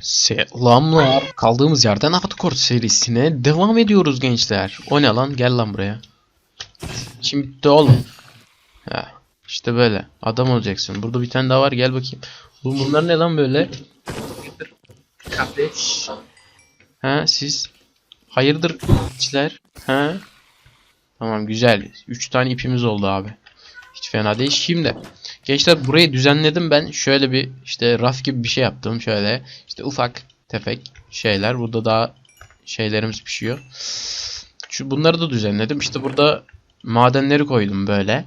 Selamlar. Kaldığımız yerden Hardcore serisine devam ediyoruz gençler. O ne lan? Gel lan buraya. Şimdi bitti oğlum. Ha, işte böyle. Adam olacaksın. Burada bir tane daha var. Gel bakayım. Bu bunlar ne lan böyle? Kardeş. Ha siz? Hayırdır içler? Ha? Tamam güzel. 3 tane ipimiz oldu abi. Hiç fena değil. Şimdi gençler burayı düzenledim ben. Şöyle bir işte raf gibi bir şey yaptım. Şöyle işte ufak tefek şeyler. Burada daha şeylerimiz pişiyor. Şu bunları da düzenledim. İşte burada madenleri koydum böyle.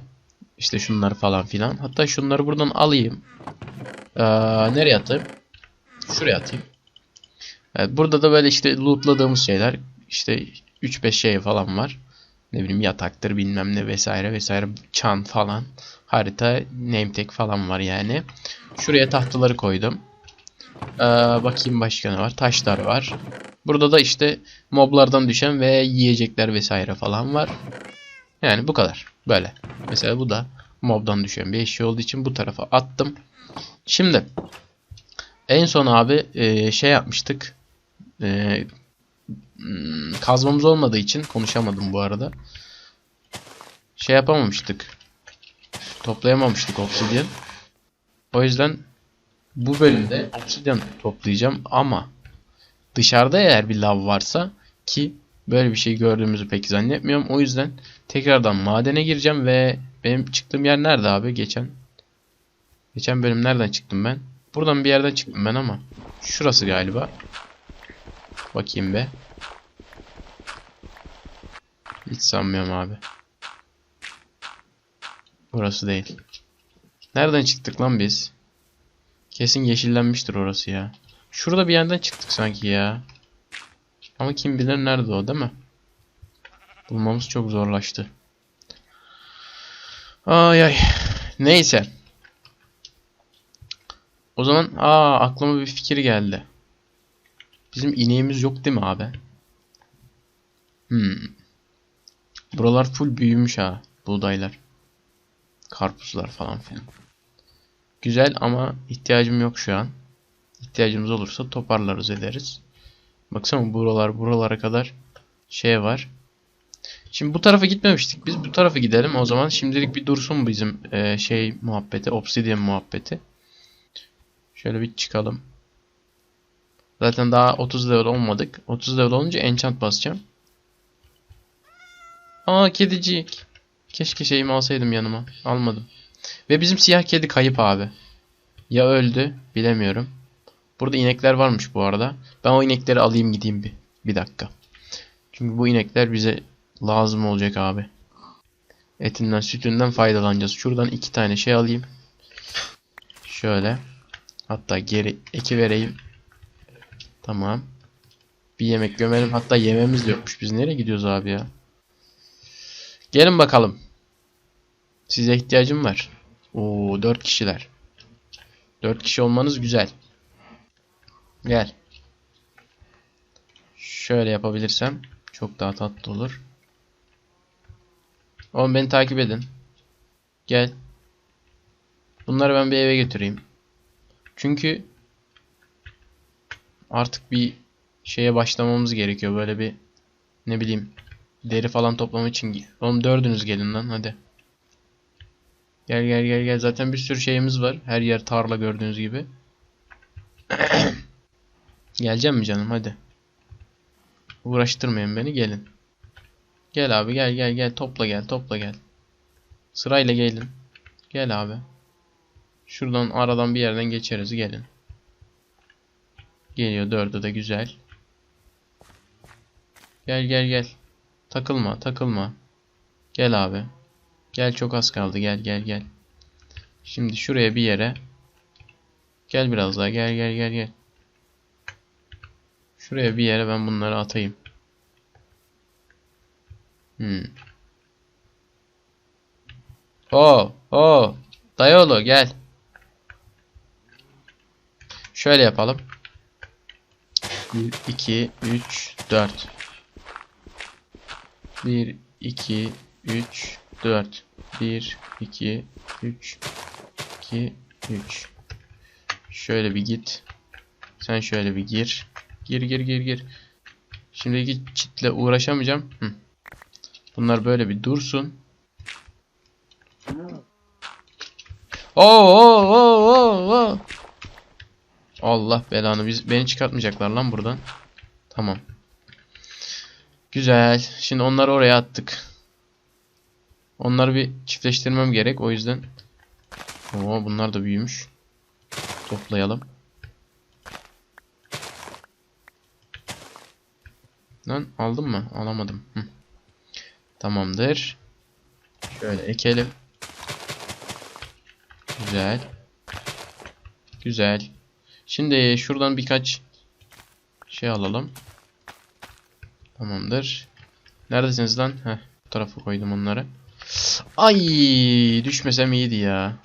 İşte şunları falan filan. Hatta şunları buradan alayım. Ee, nereye atayım? Şuraya atayım. Evet, burada da böyle işte lootladığımız şeyler işte 3-5 şey falan var. Ne bileyim yataktır bilmem ne vesaire vesaire çan falan. Harita name tag falan var yani. Şuraya tahtaları koydum. Ee, bakayım başka ne var. Taşlar var. Burada da işte moblardan düşen ve yiyecekler vesaire falan var. Yani bu kadar. Böyle. Mesela bu da mobdan düşen bir eşya olduğu için bu tarafa attım. Şimdi en son abi e, şey yapmıştık. E, hmm, kazmamız olmadığı için konuşamadım bu arada. Şey yapamamıştık. Toplayamamıştık obsidyen. O yüzden bu bölümde obsidyen toplayacağım ama dışarıda eğer bir lav varsa ki böyle bir şey gördüğümüzü pek zannetmiyorum. O yüzden tekrardan madene gireceğim ve benim çıktığım yer nerede abi geçen? Geçen bölüm nereden çıktım ben? Buradan bir yerden çıktım ben ama. Şurası galiba. Bakayım be. Hiç sanmıyorum abi. Burası değil. Nereden çıktık lan biz? Kesin yeşillenmiştir orası ya. Şurada bir yerden çıktık sanki ya. Ama kim bilir nerede o değil mi? Bulmamız çok zorlaştı. Ay ay. Neyse. O zaman aa aklıma bir fikir geldi. Bizim ineğimiz yok değil mi abi? Hmm. Buralar full büyümüş ha. Buğdaylar. Karpuzlar falan filan. Güzel ama ihtiyacım yok şu an. İhtiyacımız olursa toparlarız ederiz. Baksana buralar buralara kadar şey var. Şimdi bu tarafa gitmemiştik. Biz bu tarafa gidelim. O zaman şimdilik bir dursun bizim e, şey muhabbeti. Obsidian muhabbeti. Şöyle bir çıkalım. Zaten daha 30 level olmadık. 30 level olunca enchant basacağım. Aa kedicik. Keşke şeyimi alsaydım yanıma. Almadım. Ve bizim siyah kedi kayıp abi. Ya öldü bilemiyorum. Burada inekler varmış bu arada. Ben o inekleri alayım gideyim bir. Bir dakika. Çünkü bu inekler bize lazım olacak abi. Etinden sütünden faydalanacağız. Şuradan iki tane şey alayım. Şöyle. Hatta geri eki vereyim. Tamam. Bir yemek gömelim. Hatta yememiz de yokmuş. Biz nereye gidiyoruz abi ya? Gelin bakalım. Size ihtiyacım var. Oo 4 kişiler. 4 kişi olmanız güzel. Gel. Şöyle yapabilirsem çok daha tatlı olur. Oğlum beni takip edin. Gel. Bunları ben bir eve götüreyim. Çünkü artık bir şeye başlamamız gerekiyor. Böyle bir ne bileyim deri falan toplamak için. Oğlum dördünüz gelin lan hadi. Gel gel gel gel. Zaten bir sürü şeyimiz var. Her yer tarla gördüğünüz gibi. Geleceğim mi canım hadi. Uğraştırmayın beni gelin. Gel abi gel gel gel topla gel topla gel. Sırayla gelin. Gel abi. Şuradan aradan bir yerden geçeriz gelin. Geliyor dördü de güzel. Gel gel gel. Takılma takılma. Gel abi. Gel çok az kaldı gel gel gel. Şimdi şuraya bir yere. Gel biraz daha gel gel gel gel. Şuraya bir yere ben bunları atayım. Hmm. Oo, oo. Dayıoğlu gel. Şöyle yapalım. 1, 2, 3, 4. 1, 2, 3, 4. 1, 2, 3, 2, 3. Şöyle bir git. Sen şöyle bir gir. Gir gir gir gir. Şimdiki çitle uğraşamayacağım. Hı. Bunlar böyle bir dursun. Oo, oo, oo, oo. Allah belanı biz beni çıkartmayacaklar lan buradan. Tamam. Güzel. Şimdi onları oraya attık. Onları bir çiftleştirmem gerek. O yüzden. Oo, bunlar da büyümüş. Toplayalım. Lan aldım mı? Alamadım. Hı. Tamamdır. Şöyle ekelim. Güzel. Güzel. Şimdi şuradan birkaç şey alalım. Tamamdır. Neredesiniz lan? Heh, bu tarafa koydum onları. Ay, düşmesem iyiydi ya.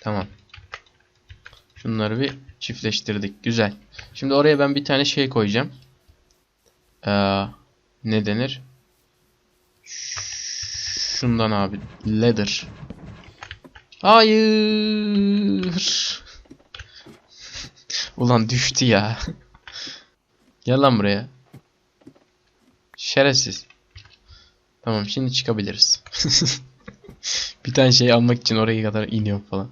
Tamam. Şunları bir çiftleştirdik. Güzel. Şimdi oraya ben bir tane şey koyacağım. Ee, ne denir? Şundan abi. Leather. Hayır. Ulan düştü ya. Gel lan buraya. Şerefsiz. Tamam şimdi çıkabiliriz. bir tane şey almak için oraya kadar iniyorum falan.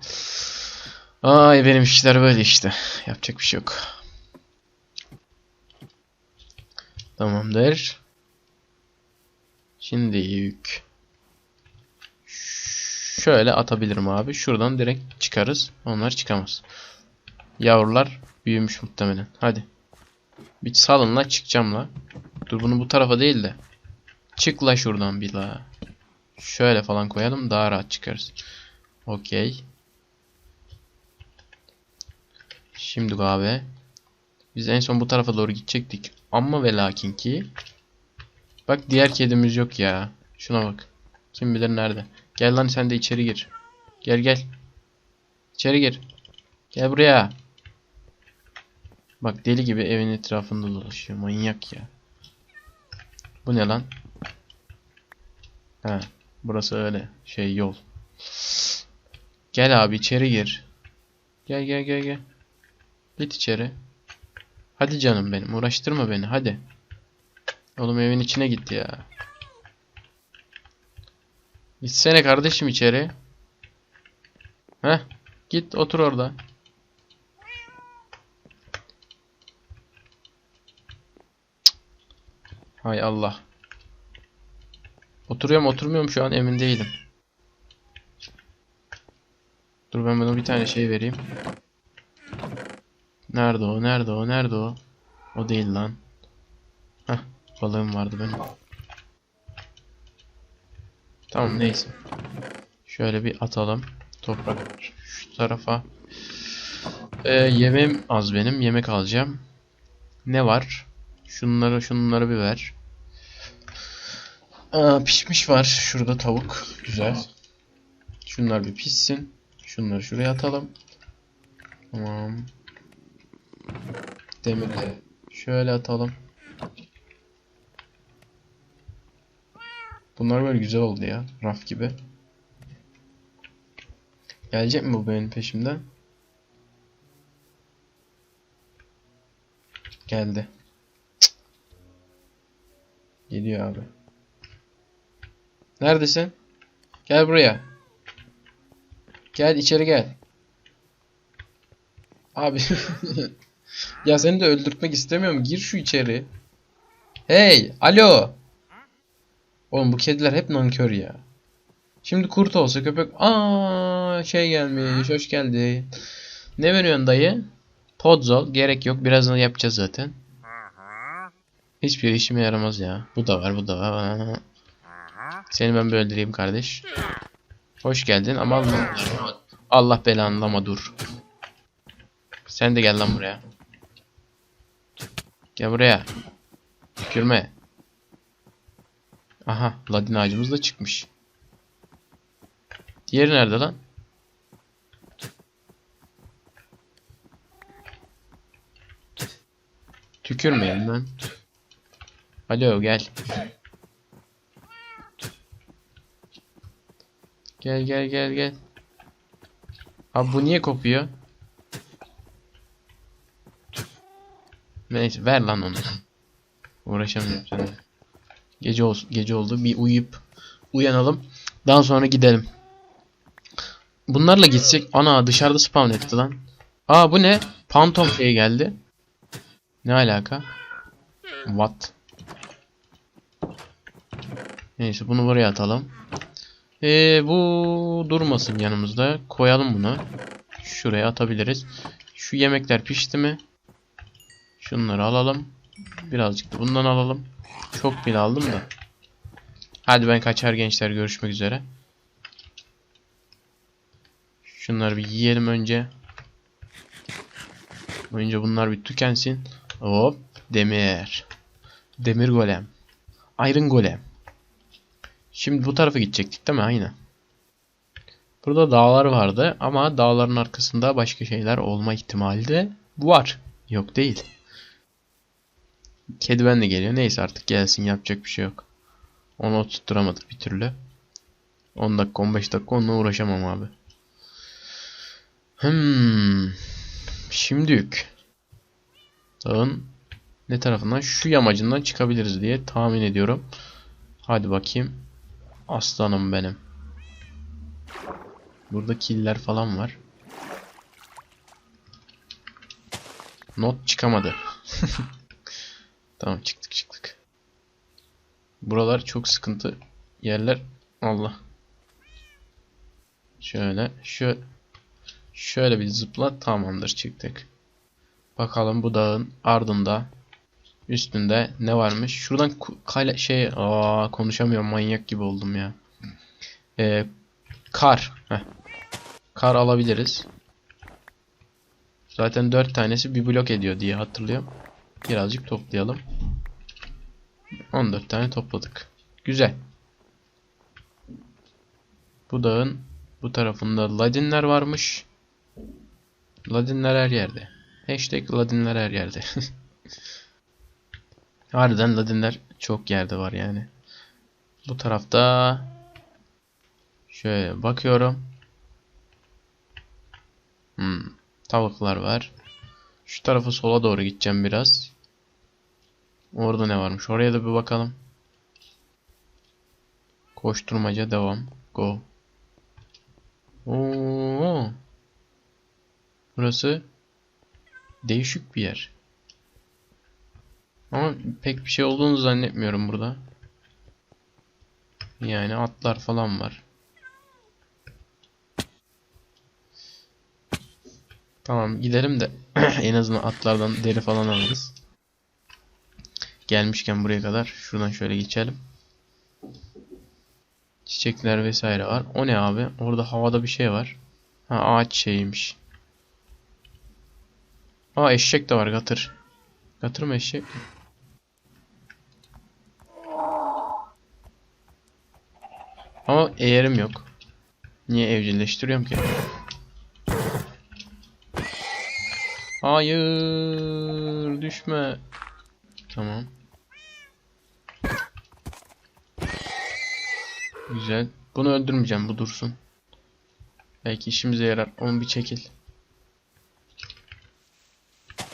Ay benim işler böyle işte. Yapacak bir şey yok. Tamamdır. Şimdi yük. Şöyle atabilirim abi. Şuradan direkt çıkarız. Onlar çıkamaz. Yavrular büyümüş muhtemelen. Hadi. Bir salın la çıkacağım la. Dur bunu bu tarafa değil de. Çık la şuradan bir la. Şöyle falan koyalım daha rahat çıkarız. Okey. Şimdi abi. Biz en son bu tarafa doğru gidecektik. Ama ve lakin ki. Bak diğer kedimiz yok ya. Şuna bak. Kim bilir nerede. Gel lan sen de içeri gir. Gel gel. İçeri gir. Gel buraya. Bak deli gibi evin etrafında dolaşıyor. Manyak ya. Bu ne lan? Ha, burası öyle. Şey yol. Gel abi içeri gir. Gel gel gel gel. Git içeri. Hadi canım benim. Uğraştırma beni. Hadi. Oğlum evin içine git ya. Gitsene kardeşim içeri. Heh. Git otur orada. Hay Allah. Oturuyorum oturmuyorum şu an emin değilim. Dur ben buna bir tane şey vereyim. Nerede o? Nerede o? Nerede o? O değil lan. Heh, balığım vardı benim. Tamam neyse. Şöyle bir atalım. Toprak şu tarafa. Ee, yemeğim az benim. Yemek alacağım. Ne var? Şunları şunları bir ver. Aa, pişmiş var. Şurada tavuk. Güzel. Şunlar bir pişsin. Şunları şuraya atalım. Tamam. Demirleri şöyle atalım. Bunlar böyle güzel oldu ya. Raf gibi. Gelecek mi bu benim peşimden? Geldi. Geliyor abi. Neredesin? Gel buraya. Gel içeri gel. Abi. ya seni de öldürtmek istemiyorum. Gir şu içeri. Hey, alo. Oğlum bu kediler hep nankör ya. Şimdi kurt olsa köpek aa şey gelmiş hoş geldin. Ne veriyorsun dayı? Podzol gerek yok birazdan yapacağız zaten. Hiçbir işime yaramaz ya. Bu da var bu da var. Seni ben bir öldüreyim kardeş. Hoş geldin ama Allah, belanı ama dur. Sen de gel lan buraya. Gel buraya. Tükürme. Aha, ladin ağacımız da çıkmış. Diğeri nerede lan? Tükürmeyin lan. Alo gel. Gel gel gel gel. Abi bu niye kopuyor? Neyse ver lan onu. Uğraşamıyorum seninle. Gece olsun, gece oldu. Bir uyuyup uyanalım. Daha sonra gidelim. Bunlarla gitsek ana dışarıda spawn etti lan. Aa bu ne? Phantom şey geldi. Ne alaka? What? Neyse bunu buraya atalım. Ee, bu durmasın yanımızda. Koyalım bunu. Şuraya atabiliriz. Şu yemekler pişti mi? Şunları alalım. Birazcık da bundan alalım. Çok bile aldım da. Hadi ben kaçar gençler görüşmek üzere. Şunları bir yiyelim önce. Önce bunlar bir tükensin. Hop demir. Demir golem. Iron golem. Şimdi bu tarafa gidecektik değil mi? Aynen. Burada dağlar vardı ama dağların arkasında başka şeyler olma ihtimali de var. Yok değil. Kedi ben de geliyor. Neyse artık gelsin yapacak bir şey yok. Onu oturtturamadık bir türlü. 10 dakika 15 dakika onunla uğraşamam abi. Hmm. Şimdilik. Dağın ne tarafından? Şu yamacından çıkabiliriz diye tahmin ediyorum. Hadi bakayım. Aslanım benim. Burada killer falan var. Not çıkamadı. tamam çıktık çıktık. Buralar çok sıkıntı yerler. Allah. Şöyle şu şöyle bir zıpla tamamdır çıktık. Bakalım bu dağın ardında üstünde ne varmış? Şuradan kale şey aa konuşamıyorum manyak gibi oldum ya. Ee, kar. Heh. Kar alabiliriz. Zaten 4 tanesi bir blok ediyor diye hatırlıyorum. Birazcık toplayalım. 14 tane topladık. Güzel. Bu dağın bu tarafında ladinler varmış. Ladinler her yerde. Hashtag ladinler her yerde. Harbiden ladinler çok yerde var yani. Bu tarafta şöyle bakıyorum. Hmm, tavuklar var. Şu tarafa sola doğru gideceğim biraz. Orada ne varmış? Oraya da bir bakalım. Koşturmaca devam. Go. Oo. Burası değişik bir yer. Ama pek bir şey olduğunu zannetmiyorum burada. Yani atlar falan var. Tamam gidelim de en azından atlardan deri falan alırız. Gelmişken buraya kadar şuradan şöyle geçelim. Çiçekler vesaire var. O ne abi? Orada havada bir şey var. Ha ağaç şeyiymiş. Aa eşek de var gatır. Gatır mı eşek? Ama eğerim yok. Niye evcilleştiriyorum ki? Hayır, düşme. Tamam. Güzel. Bunu öldürmeyeceğim, bu dursun. Belki işimize yarar. Onu bir çekil.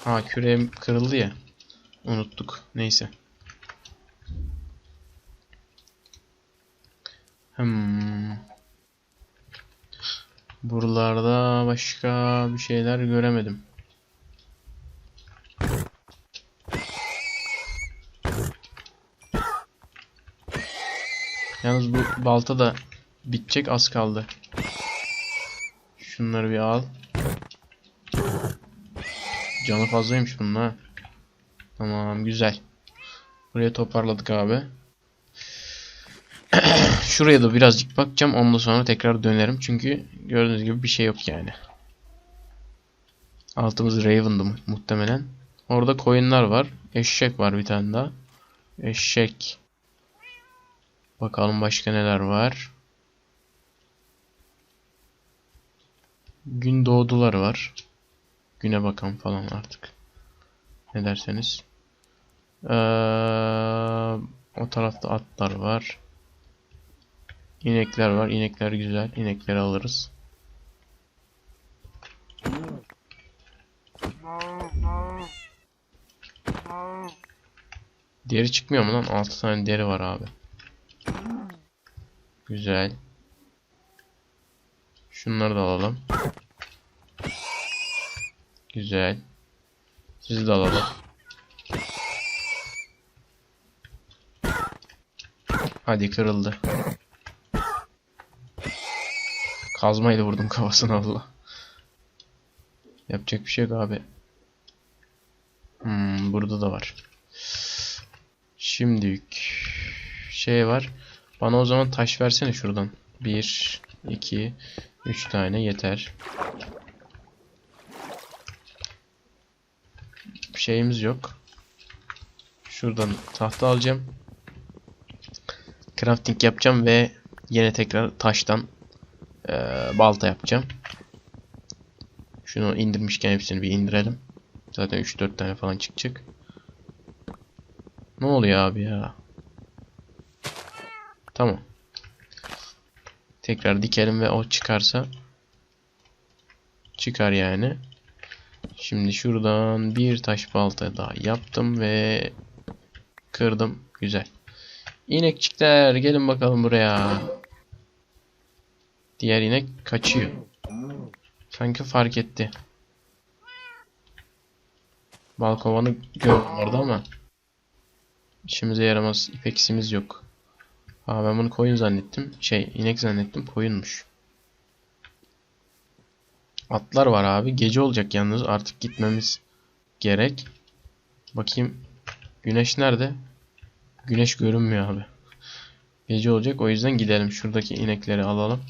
Ha küreğim kırıldı ya. Unuttuk. Neyse. Hmm. Buralarda başka bir şeyler göremedim. Yalnız bu balta da bitecek az kaldı. Şunları bir al. Canı fazlaymış bunun ha. Tamam güzel. Buraya toparladık abi. Şuraya da birazcık bakacağım. Ondan sonra tekrar dönerim. Çünkü gördüğünüz gibi bir şey yok yani. Altımız Raven'dı mu- muhtemelen. Orada koyunlar var. Eşek var bir tane daha. Eşek. Bakalım başka neler var. Gün doğdular var. Güne bakan falan artık. Ne derseniz. Ee, o tarafta atlar var. İnekler var. İnekler güzel. İnekleri alırız. Deri çıkmıyor mu lan? 6 tane deri var abi. Güzel. Şunları da alalım. Güzel. Sizi de alalım. Hadi kırıldı. Kazmayla vurdum kafasına Allah. Yapacak bir şey yok abi. Hmm, burada da var. Şimdilik şey var. Bana o zaman taş versene şuradan. 1 2 3 tane yeter. Bir şeyimiz yok. Şuradan tahta alacağım. Crafting yapacağım ve yine tekrar taştan eee, balta yapacağım. Şunu indirmişken hepsini bir indirelim. Zaten 3-4 tane falan çıkacak. Ne oluyor abi ya? Tamam. Tekrar dikelim ve o çıkarsa çıkar yani. Şimdi şuradan bir taş balta daha yaptım ve kırdım. Güzel. İnekçikler gelin bakalım buraya. Diğer inek kaçıyor. Sanki fark etti. Balkovanı gördüm orada ama işimize yaramaz ipeksimiz yok. Aa ben bunu koyun zannettim. Şey inek zannettim koyunmuş. Atlar var abi. Gece olacak yalnız artık gitmemiz gerek. Bakayım güneş nerede? Güneş görünmüyor abi. Gece olacak o yüzden gidelim. Şuradaki inekleri alalım.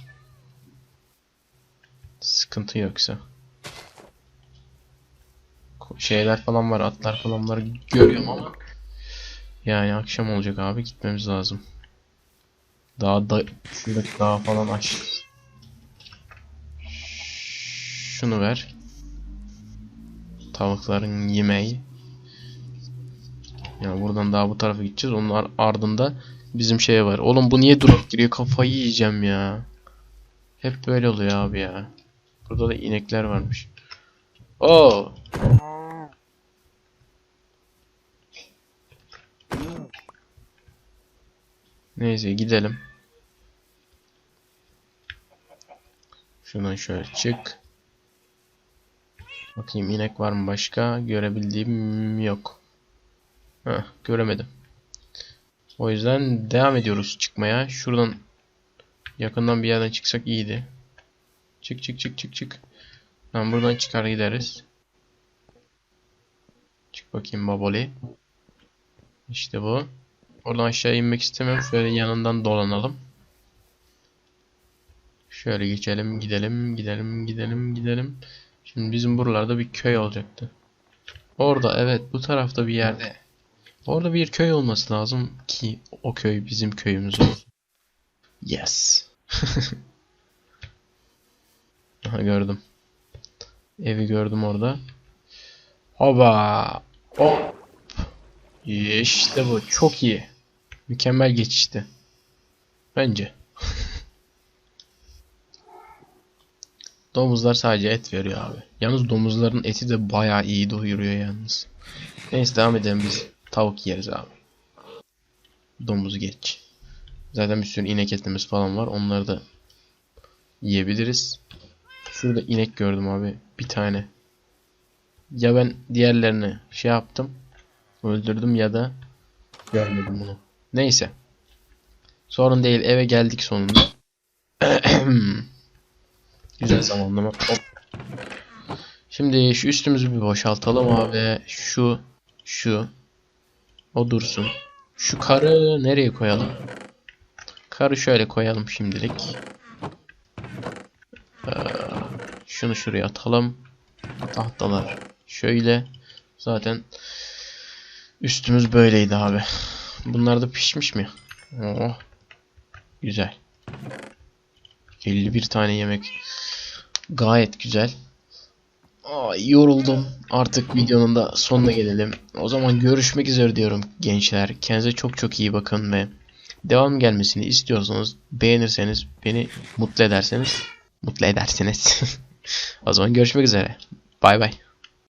Sıkıntı yoksa. Şeyler falan var, atlar falan var görüyorum ama yani akşam olacak abi gitmemiz lazım. Daha da şuradaki dağ falan aç. Şunu ver. Tavukların yemeği. Ya buradan daha bu tarafa gideceğiz. Onun ar- ardında bizim şey var. Oğlum bu niye durup giriyor? Kafayı yiyeceğim ya. Hep böyle oluyor abi ya. Burada da inekler varmış. Oo. Neyse gidelim. Şuradan şöyle çık. Bakayım inek var mı başka? Görebildiğim yok. Heh, göremedim. O yüzden devam ediyoruz çıkmaya. Şuradan yakından bir yerden çıksak iyiydi. Çık çık çık çık çık. Tamam buradan çıkar gideriz. Çık bakayım baboli. İşte bu. Oradan aşağı inmek istemiyorum. Şöyle yanından dolanalım. Şöyle geçelim, gidelim, gidelim, gidelim, gidelim. Şimdi bizim buralarda bir köy olacaktı. Orada evet bu tarafta bir yerde. Orada bir köy olması lazım ki o köy bizim köyümüz olsun. Yes. Aha gördüm. Evi gördüm orada. Hoba. Hop. İşte bu. Çok iyi. Mükemmel geçişti. Bence. Domuzlar sadece et veriyor abi. Yalnız domuzların eti de bayağı iyi doyuruyor yalnız. Neyse devam edelim biz. Tavuk yeriz abi. Domuz geç. Zaten bir sürü inek etimiz falan var. Onları da yiyebiliriz. Şurada inek gördüm abi. Bir tane. Ya ben diğerlerini şey yaptım. Öldürdüm ya da görmedim bunu. Neyse. Sorun değil. Eve geldik sonunda. Güzel zamanlama. Hop. Şimdi şu üstümüzü bir boşaltalım abi. Şu, şu. O dursun. Şu karı nereye koyalım? Karı şöyle koyalım şimdilik. Ee, şunu şuraya atalım. Tahtalar şöyle. Zaten üstümüz böyleydi abi. Bunlar da pişmiş mi? Oh. Güzel. 51 tane yemek. Gayet güzel. Ay, yoruldum. Artık videonun da sonuna gelelim. O zaman görüşmek üzere diyorum gençler. Kendinize çok çok iyi bakın ve devam gelmesini istiyorsanız beğenirseniz beni mutlu ederseniz mutlu edersiniz. o zaman görüşmek üzere. Bay bay.